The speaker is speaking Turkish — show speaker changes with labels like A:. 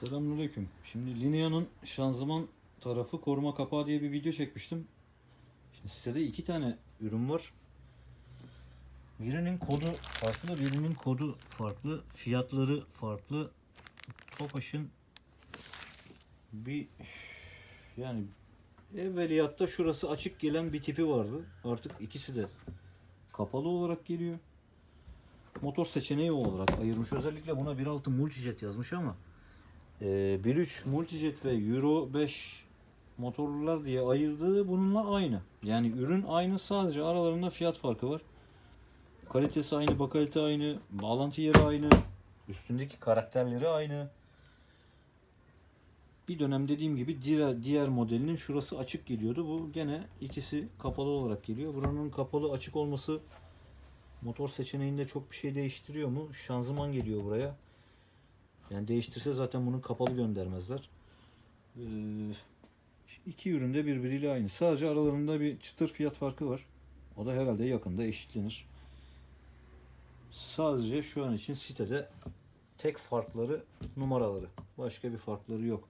A: Selamünaleyküm. Şimdi Linea'nın şanzıman tarafı koruma kapağı diye bir video çekmiştim. Şimdi sitede iki tane ürün var. Birinin kodu farklı, birinin kodu farklı, fiyatları farklı. Tofaş'ın bir yani evveliyatta şurası açık gelen bir tipi vardı. Artık ikisi de kapalı olarak geliyor. Motor seçeneği olarak ayırmış. Özellikle buna 1.6 multijet yazmış ama ee, 1.3 Multijet ve Euro 5 motorlar diye ayırdığı bununla aynı. Yani ürün aynı sadece aralarında fiyat farkı var. Kalitesi aynı, bakalite aynı, bağlantı yeri aynı, üstündeki karakterleri aynı. Bir dönem dediğim gibi diğer, diğer modelinin şurası açık geliyordu. Bu gene ikisi kapalı olarak geliyor. Buranın kapalı açık olması motor seçeneğinde çok bir şey değiştiriyor mu? Şanzıman geliyor buraya. Yani değiştirse zaten bunu kapalı göndermezler. Ee, iki ürün de birbiriyle aynı. Sadece aralarında bir çıtır fiyat farkı var. O da herhalde yakında eşitlenir. Sadece şu an için sitede tek farkları numaraları. Başka bir farkları yok.